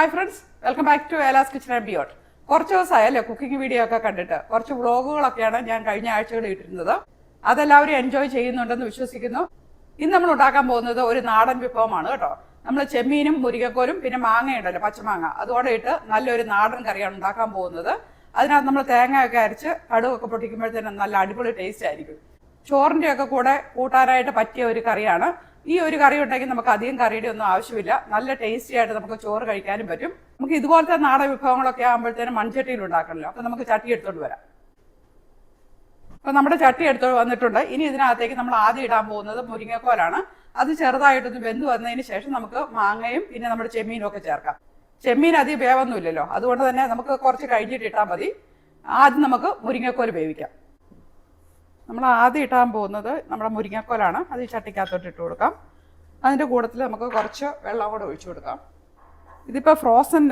Hi friends welcome back to ഏലാസ് kitchen and ബിയോട്ട് കുറച്ച് ദിവസമായല്ലേ കുക്കിംഗ് വീഡിയോ ഒക്കെ കണ്ടിട്ട്. കുറച്ച് വ്ളോഗുകളൊക്കെയാണ് ഞാൻ കഴിഞ്ഞ ആഴ്ചകളിൽ ഇട്ടിരുന്നത്. അതെല്ലാവരും എൻജോയ് ചെയ്യുന്നുണ്ടെന്ന് വിശ്വസിക്കുന്നു. ഇന്ന് നമ്മൾ ഉണ്ടാക്കാൻ പോകുന്നത് ഒരു നാടൻ വിഭവമാണ് കേട്ടോ. നമ്മൾ ചെമ്മീനും മുരിങ്ങക്കോലും പിന്നെ മാങ്ങയുണ്ടല്ലോ പച്ചമാങ്ങ. അതോടെ ഇട്ട് നല്ലൊരു നാടൻ കറിയാണ് ഉണ്ടാക്കാൻ പോകുന്നത്. അതിനകത്ത് നമ്മൾ തേങ്ങയൊക്കെ അരച്ച് കടുകൊക്കെ പൊട്ടിക്കുമ്പോഴത്തേനും നല്ല അടിപൊളി ടേസ്റ്റ് ആയിരിക്കും. ചോറിന്റെ ഒക്കെ കൂടെ കൂട്ടാനായിട്ട് പറ്റിയ ഒരു കറിയാണ് ഈ ഒരു കറി ഉണ്ടെങ്കിൽ നമുക്ക് അധികം കറിയുടെ ഒന്നും ആവശ്യമില്ല. നല്ല ടേസ്റ്റി ആയിട്ട് നമുക്ക് ചോറ് കഴിക്കാനും പറ്റും. നമുക്ക് ഇതുപോലത്തെ നാടൻ വിഭവങ്ങളൊക്കെ ആകുമ്പോഴത്തേനും മൺചട്ടിയിൽ ഉണ്ടാക്കണമല്ലോ അപ്പം നമുക്ക് ചട്ടി എടുത്തോണ്ട് വരാം. അപ്പം നമ്മുടെ ചട്ടി എടുത്തോണ്ട് വന്നിട്ടുണ്ട്. ഇനി ഇതിനകത്തേക്ക് നമ്മൾ ആദ്യം ഇടാൻ പോകുന്നത് മുരിങ്ങക്കോലാണ്. അത് ചെറുതായിട്ടൊന്ന് വെന്ത് വന്നതിന് ശേഷം നമുക്ക് മാങ്ങയും പിന്നെ നമ്മുടെ ചെമ്മീനും ഒക്കെ ചേർക്കാം. ചെമ്മീൻ അധികം വേവൊന്നുമില്ലല്ലോ. അതുകൊണ്ട് തന്നെ നമുക്ക് കുറച്ച് കഴിഞ്ഞിട്ട് ഇട്ടാൽ മതി. ആദ്യം നമുക്ക് മുരിങ്ങക്കോൽ വേവിക്കാം. നമ്മൾ ആദ്യം ഇട്ടാൻ പോകുന്നത് നമ്മുടെ മുരിങ്ങക്കോലാണ്. അത് ഈ ചട്ടിക്കകത്തോട്ട് ഇട്ട് കൊടുക്കാം. അതിന്റെ കൂട്ടത്തിൽ നമുക്ക് കുറച്ച് വെള്ളം കൂടെ ഒഴിച്ചു കൊടുക്കാം. ഇതിപ്പോൾ ഫ്രോസൺ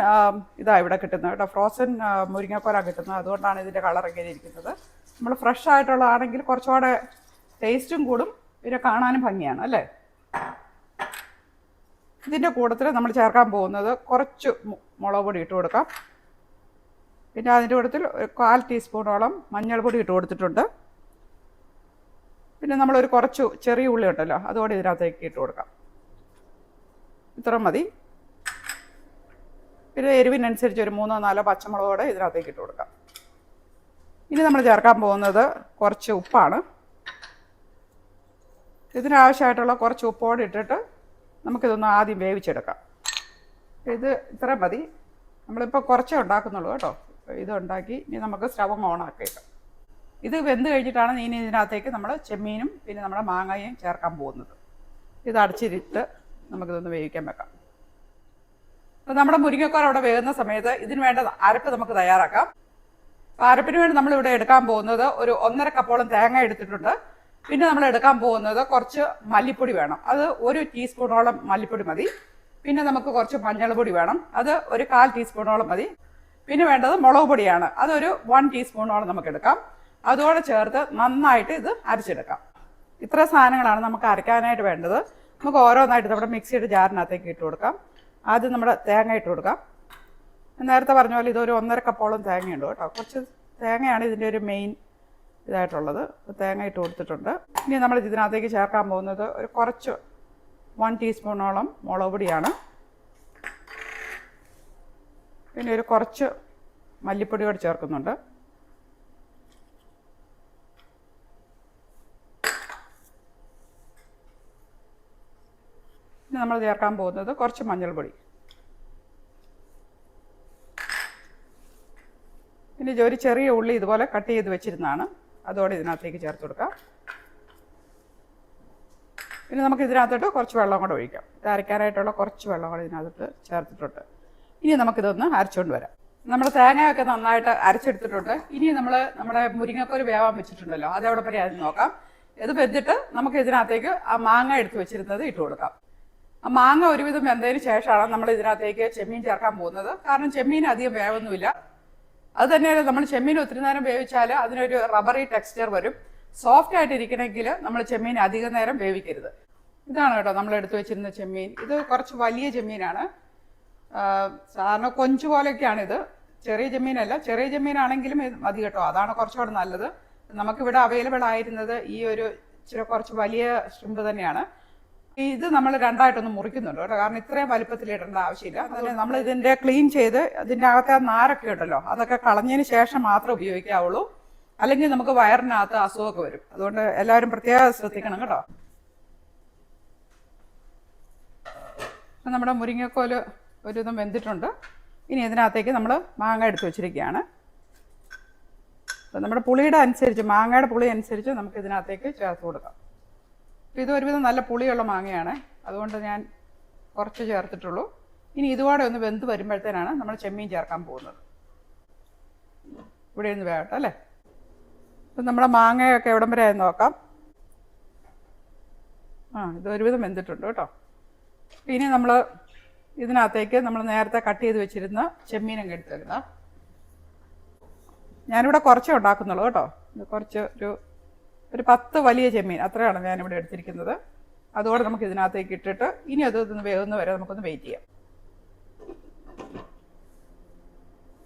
ഇതാണ് ഇവിടെ കിട്ടുന്നത് കേട്ടോ. ഫ്രോസൺ മുരിങ്ങക്കോലാണ് കിട്ടുന്നത്. അതുകൊണ്ടാണ് ഇതിന്റെ കളർ ഇങ്ങനെ ഇരിക്കുന്നത്. നമ്മൾ ഫ്രഷ് ആയിട്ടുള്ളതാണെങ്കിൽ കുറച്ചുകൂടെ ടേസ്റ്റും കൂടും. പിന്നെ കാണാനും ഭംഗിയാണ് അല്ലേ? ഇതിന്റെ കൂട്ടത്തിൽ നമ്മൾ ചേർക്കാൻ പോകുന്നത് കുറച്ച് മുളക് പൊടി ഇട്ട് കൊടുക്കാം. പിന്നെ അതിന്റെ കൂട്ടത്തിൽ കാൽ ടീസ്പൂണോളം മഞ്ഞൾപ്പൊടി ഇട്ട് കൊടുത്തിട്ടുണ്ട്. പിന്നെ നമ്മളൊരു കുറച്ച് ചെറിയ ഉള്ളി ഉണ്ടല്ലോ അതുകൂടി ഇതിനകത്തേക്ക് ഇട്ട് കൊടുക്കാം. ഇത്ര മതി. പിന്നെ എരിവിനനുസരിച്ച് ഒരു മൂന്നോ നാലോ പച്ചമുളകോടെ ഇതിനകത്തേക്ക് ഇട്ട് കൊടുക്കാം. ഇനി നമ്മൾ ചേർക്കാൻ പോകുന്നത് കുറച്ച് ഉപ്പാണ്. ഇതിനാവശ്യമായിട്ടുള്ള കുറച്ച് ഉപ്പോടെ ഇട്ടിട്ട് നമുക്കിതൊന്ന് ആദ്യം വേവിച്ചെടുക്കാം. ഇത് ഇത്ര മതി. നമ്മളിപ്പോൾ കുറച്ചേ ഉണ്ടാക്കുന്നുള്ളൂ കേട്ടോ. ഇത് ഉണ്ടാക്കി ഇനി നമുക്ക് സ്റ്റവ് ഓൺ ആക്കിയേക്കാം ഇത് വെന്ത് കഴിഞ്ഞിട്ടാണ് ഇനി ഇതിനകത്തേക്ക് നമ്മൾ ചെമ്മീനും പിന്നെ നമ്മുടെ മാങ്ങയും ചേർക്കാൻ പോകുന്നത്. ഇത് അടച്ചിട്ട് നമുക്കിതൊന്ന് വേവിക്കാൻ വെക്കാം. അപ്പോൾ നമ്മുടെ മുരിങ്ങക്കോര അവിടെ വേകുന്ന സമയത്ത് ഇതിന് വേണ്ട അരപ്പ് നമുക്ക് തയ്യാറാക്കാം. അരപ്പിന് വേണ്ടി നമ്മളിവിടെ എടുക്കാൻ പോകുന്നത് ഒരു ഒന്നര കപ്പോളം തേങ്ങ എടുത്തിട്ടുണ്ട്. പിന്നെ നമ്മൾ എടുക്കാൻ പോകുന്നത് കുറച്ച് മല്ലിപ്പൊടി വേണം. അത് ഒരു ടീസ്പൂണോളം മല്ലിപ്പൊടി മതി. പിന്നെ നമുക്ക് കുറച്ച് മഞ്ഞൾപ്പൊടി വേണം. അത് ഒരു കാൽ ടീസ്പൂണോളം മതി. പിന്നെ വേണ്ടത് മുളക് പൊടിയാണ്. അതൊരു വൺ ടീസ്പൂണോളം നമുക്ക് എടുക്കാം. അതോടെ ചേർത്ത് നന്നായിട്ട് ഇത് അരച്ചെടുക്കാം. ഇത്ര സാധനങ്ങളാണ് നമുക്ക് അരയ്ക്കാനായിട്ട് വേണ്ടത്. നമുക്ക് ഓരോന്നായിട്ട് നമ്മുടെ മിക്സിയുടെ ജാറിനകത്തേക്ക് ഇട്ട് കൊടുക്കാം. ആദ്യം നമ്മുടെ തേങ്ങ ഇട്ട് കൊടുക്കാം. നേരത്തെ പറഞ്ഞ പോലെ ഇതൊരു ഒന്നര കപ്പോളം തേങ്ങയുണ്ട് കേട്ടോ. കുറച്ച് തേങ്ങയാണ് ഇതിന്റെ ഒരു മെയിൻ ഇതായിട്ടുള്ളത്. തേങ്ങ ഇട്ട് കൊടുത്തിട്ടുണ്ട്. ഇനി നമ്മൾ ഇതിനകത്തേക്ക് ചേർക്കാൻ പോകുന്നത് ഒരു കുറച്ച് വൺ ടീസ്പൂണോളം മുളക് പൊടിയാണ്. പിന്നെ ഒരു കുറച്ച് മല്ലിപ്പൊടി കൂടെ ചേർക്കുന്നുണ്ട്. പിന്നെ നമ്മൾ ചേർക്കാൻ പോകുന്നത് കുറച്ച് മഞ്ഞൾപ്പൊടി ഇനി ഒരു ചെറിയ ഉള്ളി ഇതുപോലെ കട്ട് ചെയ്ത് വെച്ചിരുന്നതാണ്. അതോടെ ഇതിനകത്തേക്ക് ചേർത്ത് കൊടുക്കാം. പിന്നെ നമുക്ക് ഇതിനകത്തോട്ട് കുറച്ച് വെള്ളം കൂടെ ഒഴിക്കാം. ഇത് അരയ്ക്കാനായിട്ടുള്ള കുറച്ച് വെള്ളം കൂടെ ഇതിനകത്തോട്ട് ചേർത്തിട്ടുണ്ട്. ഇനി നമുക്കിതൊന്ന് അരച്ചുകൊണ്ട് വരാം. നമ്മൾ തേങ്ങയൊക്കെ നന്നായിട്ട് അരച്ചെടുത്തിട്ടുണ്ട്. ഇനി നമ്മൾ നമ്മുടെ മുരിങ്ങക്കൊരു വേവാൻ വെച്ചിട്ടുണ്ടല്ലോ. അതെവിടെ അത് നോക്കാം. ഇത് വെച്ചിട്ട് നമുക്ക് ഇതിനകത്തേക്ക് ആ മാങ്ങ എടുത്ത് വെച്ചിരുന്നത് ഇട്ട് കൊടുക്കാം. മാങ്ങ ഒരുവിധം വെന്തതിന് ശേഷമാണ് നമ്മൾ ഇതിനകത്തേക്ക് ചെമ്മീൻ ചേർക്കാൻ പോകുന്നത്. കാരണം ചെമ്മീൻ അധികം വേവൊന്നുമില്ല. അത് തന്നെയല്ല നമ്മൾ ചെമ്മീൻ ഒത്തിരി നേരം വേവിച്ചാൽ അതിനൊരു റബ്ബറി ടെക്സ്ചർ വരും. സോഫ്റ്റ് ആയിട്ട് ഇരിക്കണമെങ്കിൽ നമ്മൾ ചെമ്മീൻ അധികം നേരം വേവിക്കരുത്. ഇതാണ് കേട്ടോ നമ്മൾ എടുത്തു വെച്ചിരുന്ന ചെമ്മീൻ. ഇത് കുറച്ച് വലിയ ചെമ്മീനാണ്. സാധാരണ കൊഞ്ച് പോലെയൊക്കെയാണ് ഇത് ചെറിയ ചെമ്മീനല്ല. ചെറിയ ചെമ്മീനാണെങ്കിലും മതി കേട്ടോ. അതാണ് കുറച്ചുകൂടെ നല്ലത്. നമുക്കിവിടെ അവൈലബിൾ ആയിരുന്നത് ഈ ഒരു ഇച്ചിരി കുറച്ച് വലിയ ഷ്രിമ്പ് തന്നെയാണ്. ഇത് നമ്മൾ രണ്ടായിട്ടൊന്ന് മുറിക്കുന്നുണ്ട് കേട്ടോ. കാരണം ഇത്രയും വലിപ്പത്തിൽ ഇടേണ്ട ആവശ്യമില്ല. അതിന് നമ്മൾ ഇതിന്റെ ക്ലീൻ ചെയ്ത് ഇതിന്റെ അകത്തെ ആ നാരൊക്കെ ഉണ്ടല്ലോ അതൊക്കെ കളഞ്ഞതിന് ശേഷം മാത്രമേ ഉപയോഗിക്കാവുള്ളൂ. അല്ലെങ്കിൽ നമുക്ക് വയറിനകത്ത് അസുഖമൊക്കെ വരും. അതുകൊണ്ട് എല്ലാവരും പ്രത്യേകം ശ്രദ്ധിക്കണം കേട്ടോ. നമ്മുടെ മുരിങ്ങക്കോൽ ഒരുവിധം വെന്തിട്ടുണ്ട്. ഇനി ഇതിനകത്തേക്ക് നമ്മൾ മാങ്ങ എടുത്ത് വെച്ചിരിക്കുകയാണ്. അപ്പം നമ്മുടെ പുളിയുടെ അനുസരിച്ച് മാങ്ങയുടെ പുളി അനുസരിച്ച് നമുക്ക് ഇതിനകത്തേക്ക് ചേർത്ത് കൊടുക്കാം. അപ്പോൾ ഇത് ഒരുവിധം നല്ല പുളിയുള്ള മാങ്ങയാണ്. അതുകൊണ്ട് ഞാൻ കുറച്ച് ചേർത്തിട്ടുള്ളൂ. ഇനി ഇതുപാടെ ഒന്ന് വെന്ത് വരുമ്പോഴത്തേനാണ് നമ്മൾ ചെമ്മീൻ ചേർക്കാൻ പോകുന്നത്. ഇവിടെ ഒന്ന് വേകട്ടെ അല്ലേ? ഇപ്പം നമ്മുടെ മാങ്ങയൊക്കെ എവിടം വരെ നോക്കാം. ആ ഇത് ഒരുവിധം വെന്തിട്ടുണ്ട് കേട്ടോ. ഇനി നമ്മൾ ഇതിനകത്തേക്ക് നമ്മൾ നേരത്തെ കട്ട് ചെയ്ത് വെച്ചിരുന്ന ചെമ്മീനും എടുത്ത് വെക്കണം ഞാനിവിടെ കുറച്ചേ ഉണ്ടാക്കുന്നുള്ളൂ കേട്ടോ. കുറച്ച് ഒരു ഒരു പത്ത് വലിയ ചെമ്മീൻ അത്രയാണ് ഞാനിവിടെ എടുത്തിരിക്കുന്നത്. അതോടെ നമുക്ക് ഇതിനകത്തേക്ക് ഇട്ടിട്ട് ഇനി അത് ഇതൊന്ന് വേകുന്ന വരെ നമുക്കൊന്ന് വെയിറ്റ് ചെയ്യാം.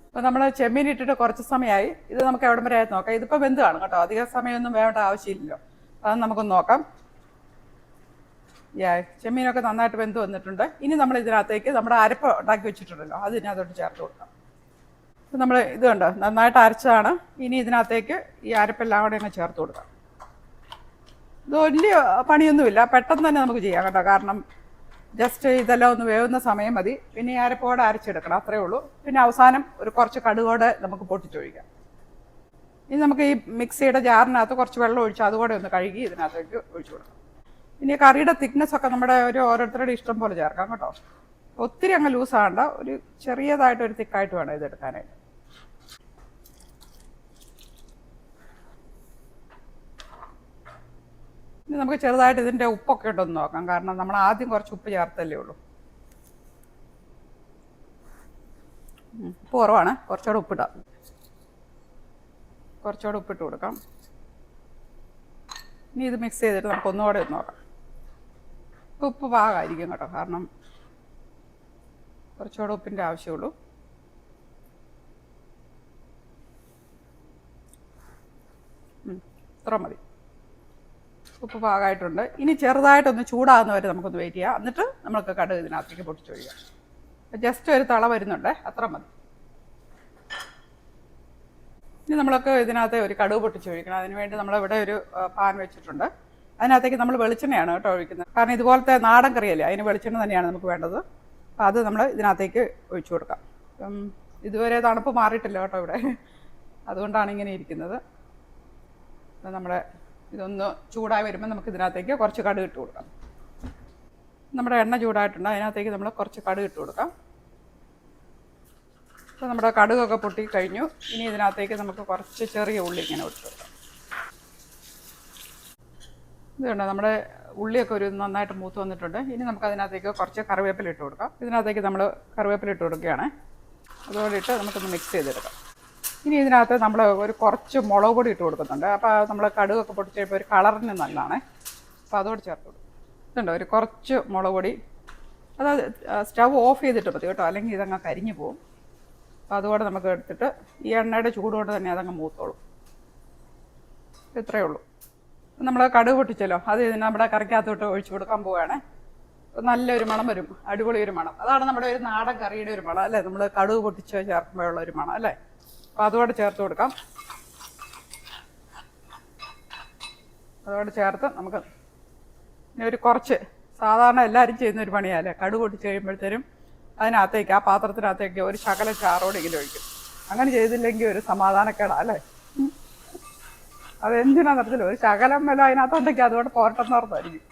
അപ്പോൾ നമ്മൾ ചെമ്മീൻ ഇട്ടിട്ട് കുറച്ച് സമയമായി ഇത് നമുക്ക് എവിടം വരെ നോക്കാം. ഇതിപ്പോൾ വെന്ത് കാണും കേട്ടോ. അധിക സമയമൊന്നും വേണ്ട ആവശ്യമില്ലല്ലോ. അത് നമുക്കൊന്ന് നോക്കാം. യാ ചെമ്മീനൊക്കെ നന്നായിട്ട് വെന്ത് വന്നിട്ടുണ്ട്. ഇനി നമ്മൾ ഇതിനകത്തേക്ക് നമ്മുടെ അരപ്പ് ഉണ്ടാക്കി വെച്ചിട്ടുണ്ടല്ലോ അത് ഇതിനകത്തോട്ട് ചേർത്ത് കൊടുക്കാം. നമ്മൾ ഇത് കണ്ടോ നന്നായിട്ട് അരച്ചതാണ്. ഇനി ഇതിനകത്തേക്ക് ഈ അരപ്പെല്ലാം കൂടെ അങ്ങ് ചേർത്ത് കൊടുക്കാം. ഇത് വലിയ പണിയൊന്നുമില്ല. പെട്ടെന്ന് തന്നെ നമുക്ക് ചെയ്യാം കേട്ടോ. കാരണം ജസ്റ്റ് ഇതെല്ലാം ഒന്ന് വേവുന്ന സമയം മതി. പിന്നെ ഈ അരപ്പോടെ അരച്ചെടുക്കണം. അത്രേ ഉള്ളൂ. പിന്നെ അവസാനം ഒരു കുറച്ച് കടുകോടെ നമുക്ക് പൊട്ടിച്ചൊഴിക്കാം. ഇനി നമുക്ക് ഈ മിക്സിയുടെ ജാറിനകത്ത് കുറച്ച് വെള്ളം ഒഴിച്ച് അതുകൂടെ ഒന്ന് കഴുകി ഇതിനകത്തേക്ക് ഒഴിച്ചു കൊടുക്കാം. ഇനി കറിയുടെ തിക്നെസ് ഒക്കെ നമ്മുടെ ഒരു ഓരോരുത്തരുടെ ഇഷ്ടം പോലെ ചേർക്കാം കേട്ടോ. ഒത്തിരി അങ്ങ് ലൂസ് ആകണ്ട ഒരു ചെറിയതായിട്ട് ഒരു തിക്കായിട്ട് വേണം ഇത് എടുക്കാനായിട്ട് ഇനി നമുക്ക് ചെറുതായിട്ട് ഇതിന്റെ ഉപ്പൊക്കെ ഇട്ടൊന്ന് നോക്കാം. കാരണം നമ്മൾ ആദ്യം കുറച്ച് ഉപ്പ് ചേർത്തല്ലേ ഉള്ളൂ. ഉപ്പ് കുറവാണ്. കുറച്ചുകൂടെ ഉപ്പിടാം. കുറച്ചുകൂടെ ഉപ്പിട്ട് കൊടുക്കാം. ഇനി ഇത് മിക്സ് ചെയ്തിട്ട് നമുക്ക് ഒന്നുകൂടെ ഒന്ന് നോക്കാം. ഉപ്പ് പാകമായിരിക്കും കേട്ടോ. കാരണം കുറച്ചുകൂടെ ഉപ്പിന്റെ ആവശ്യമുള്ളൂ. ഇത്ര മതി. ഉപ്പ് പാകമായിട്ടുണ്ട്. ഇനി ചെറുതായിട്ടൊന്ന് ചൂടാകുന്ന വരെ നമുക്കൊന്ന് വെയിറ്റ് ചെയ്യാം. എന്നിട്ട് നമുക്ക് കടുക് ഇതിനകത്തേക്ക് പൊട്ടിച്ചൊഴിയാം ജസ്റ്റ് ഒരു തള വരുന്നുണ്ട്. അത്ര മതി. ഇനി നമ്മളൊക്കെ ഇതിനകത്ത് ഒരു കടുക് പൊട്ടിച്ചൊഴിക്കണം അതിന് വേണ്ടി നമ്മളിവിടെ ഒരു പാൻ വെച്ചിട്ടുണ്ട്. അതിനകത്തേക്ക് നമ്മൾ വെളിച്ചെണ്ണയാണ് കേട്ടോ ഒഴിക്കുന്നത്. കാരണം ഇതുപോലത്തെ നാടൻ കറിയല്ലേ അതിന് വെളിച്ചെണ്ണ തന്നെയാണ് നമുക്ക് വേണ്ടത്. അപ്പോൾ അത് നമ്മൾ ഇതിനകത്തേക്ക് ഒഴിച്ചു കൊടുക്കാം. ഇതുവരെ തണുപ്പ് മാറിയിട്ടില്ല കേട്ടോ ഇവിടെ. അതുകൊണ്ടാണ് ഇങ്ങനെ ഇരിക്കുന്നത്. നമ്മുടെ ഇതൊന്ന് ചൂടായി വരുമ്പോൾ നമുക്ക് ഇതിനകത്തേക്ക് കുറച്ച് കടുക് ഇട്ട് കൊടുക്കാം. നമ്മുടെ എണ്ണ ചൂടായിട്ടുണ്ട് അതിനകത്തേക്ക് നമ്മൾ കുറച്ച് കടുക് ഇട്ട് കൊടുക്കാം. അപ്പോൾ നമ്മുടെ കടുകൊക്കെ പൊട്ടി കഴിഞ്ഞു. ഇനി ഇതിനകത്തേക്ക് നമുക്ക് കുറച്ച് ചെറിയ ഉള്ളി ഇങ്ങനെ ഇട്ട് കൊടുക്കാം. ഇത് കണ്ടോ നമ്മുടെ ഉള്ളിയൊക്കെ ഒരു നന്നായിട്ട് മൂത്ത് വന്നിട്ടുണ്ട്. ഇനി നമുക്ക് അതിനകത്തേക്ക് കുറച്ച് കറിവേപ്പില ഇട്ട് കൊടുക്കാം. ഇതിനകത്തേക്ക് നമ്മൾ കറിവേപ്പില ഇട്ട് കൊടുക്കുകയാണ്. അതുപോലെ ഇട്ട് നമുക്കൊന്ന് മിക്സ് ചെയ്തെടുക്കാം. ഇനി ഇതിനകത്ത് നമ്മൾ ഒരു കുറച്ച് മുളക് പൊടി ഇട്ട് കൊടുക്കുന്നുണ്ട്. അപ്പോൾ നമ്മൾ കടുകൊക്കെ പൊടിച്ച് കഴിയുമ്പോൾ ഒരു കളറിന് നല്ലതാണ്. അപ്പോൾ അതോട് ചേർത്ത് കൊടുക്കും. ഇതുണ്ടോ? ഒരു കുറച്ച് മുളക് പൊടി. അതായത് സ്റ്റവ് ഓഫ് ചെയ്തിട്ട് മതി കേട്ടോ. അല്ലെങ്കിൽ ഇതങ്ങ് കരിഞ്ഞു പോകും. അപ്പോൾ അതുകൂടെ നമുക്ക് എടുത്തിട്ട് ഈ എണ്ണയുടെ ചൂട് കൊണ്ട് തന്നെ അതങ്ങ് മൂത്തോളും. ഇത്രയേ ഉള്ളൂ. നമ്മൾ കടുക് പൊട്ടിച്ചല്ലോ. അത് ഇതിന് നമ്മുടെ കറിക്കകത്തോട്ട് ഒഴിച്ചു കൊടുക്കാൻ പോവുകയാണ്. നല്ലൊരു മണം വരും. അടിപൊളി ഒരു മണം. അതാണ് നമ്മുടെ ഒരു നാടൻ കറിയുടെ ഒരു മണം അല്ലേ? നമ്മൾ കടുക് പൊട്ടിച്ച് ചേർക്കുമ്പോഴുള്ള ഒരു മണം അല്ലേ? അപ്പോൾ അതുകൂടെ ചേർത്ത് കൊടുക്കാം. അതുകൂടെ ചേർത്ത് നമുക്ക് ഇനി ഒരു കുറച്ച് സാധാരണ എല്ലാവരും ചെയ്യുന്ന ഒരു പണിയാലേ കടു പൊട്ടിച്ച് കഴിയുമ്പോഴത്തേനും അതിനകത്തേക്ക് ആ പാത്രത്തിനകത്തേക്ക് ഒരു ശകല ചാറോടെങ്കിലും ഒഴിക്കും. അങ്ങനെ ചെയ്തില്ലെങ്കിൽ ഒരു സമാധാനക്കേടാ അല്ലേ? ഉം. അതെന്തിനാ നടത്തില്ല ഒരു ശകലം വല്ല അതിനകത്തുണ്ടെങ്കിൽ അതുകൊണ്ട് പോരട്ടെന്ന് ഓർത്തായിരിക്കും.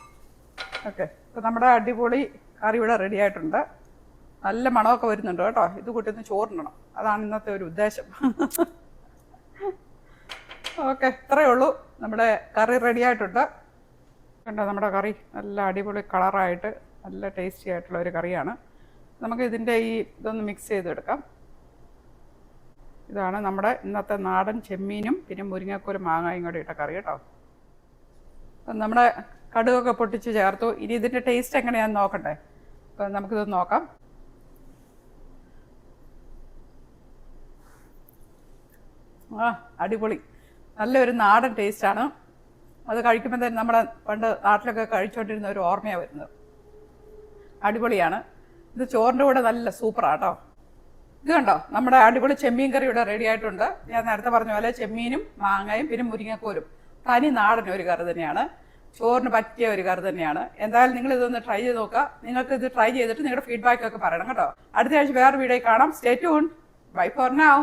ഓക്കെ. അപ്പം നമ്മുടെ അടിപൊളി കറി ഇവിടെ റെഡി ആയിട്ടുണ്ട്. നല്ല മണമൊക്കെ വരുന്നുണ്ട് കേട്ടോ. ഇത് കൂട്ടി ചോറിനണം അതാണ് ഇന്നത്തെ ഒരു ഉദ്ദേശം. ഓക്കെ ഇത്രയേ ഉള്ളൂ. നമ്മുടെ കറി റെഡി ആയിട്ടുണ്ട്. കണ്ടോ നമ്മുടെ കറി നല്ല അടിപൊളി കളറായിട്ട് നല്ല ടേസ്റ്റി ആയിട്ടുള്ള ഒരു കറിയാണ്. നമുക്ക് ഇതിന്റെ ഈ ഇതൊന്ന് മിക്സ് ചെയ്തെടുക്കാം. ഇതാണ് നമ്മുടെ ഇന്നത്തെ നാടൻ ചെമ്മീനും പിന്നെ മുരിങ്ങക്കൂരും മാങ്ങായും കൂടി ഇട്ട കറി കേട്ടോ. അപ്പം നമ്മുടെ കടുകൊക്കെ പൊട്ടിച്ച് ചേർത്തു. ഇനി ഇതിന്റെ ടേസ്റ്റ് എങ്ങനെയാണെന്ന് നോക്കട്ടെ അപ്പം നമുക്കിത് നോക്കാം. ആ അടിപൊളി. നല്ലൊരു നാടൻ ടേസ്റ്റാണ് അത് കഴിക്കുമ്പോൾ തന്നെ നമ്മുടെ പണ്ട് നാട്ടിലൊക്കെ കഴിച്ചുകൊണ്ടിരുന്ന ഒരു ഓർമ്മയാണ് വരുന്നത്. അടിപൊളിയാണ്. ഇത് ചോറിന്റെ കൂടെ നല്ല സൂപ്പറാട്ടോ ഇത് കണ്ടോ? നമ്മുടെ അടിപൊളി ചെമ്മീൻ കറി ഇവിടെ റെഡി ആയിട്ടുണ്ട്. ഞാൻ നേരത്തെ പറഞ്ഞ പോലെ ചെമ്മീനും മാങ്ങയും പിന്നെ മുരിങ്ങക്കോലും. തനി നാടൻ ഒരു കറി തന്നെയാണ്. ചോറിന് പറ്റിയ ഒരു കറി തന്നെയാണ്. എന്തായാലും നിങ്ങൾ ഇതൊന്ന് ട്രൈ ചെയ്ത് നോക്കുക. നിങ്ങൾക്ക് ഇത് ട്രൈ ചെയ്തിട്ട് നിങ്ങളുടെ ഫീഡ്ബാക്ക് ഒക്കെ പറയണം കേട്ടോ. അടുത്ത ആഴ്ച വേറെ വീഡിയോ കാണാം. Stay tune bye for now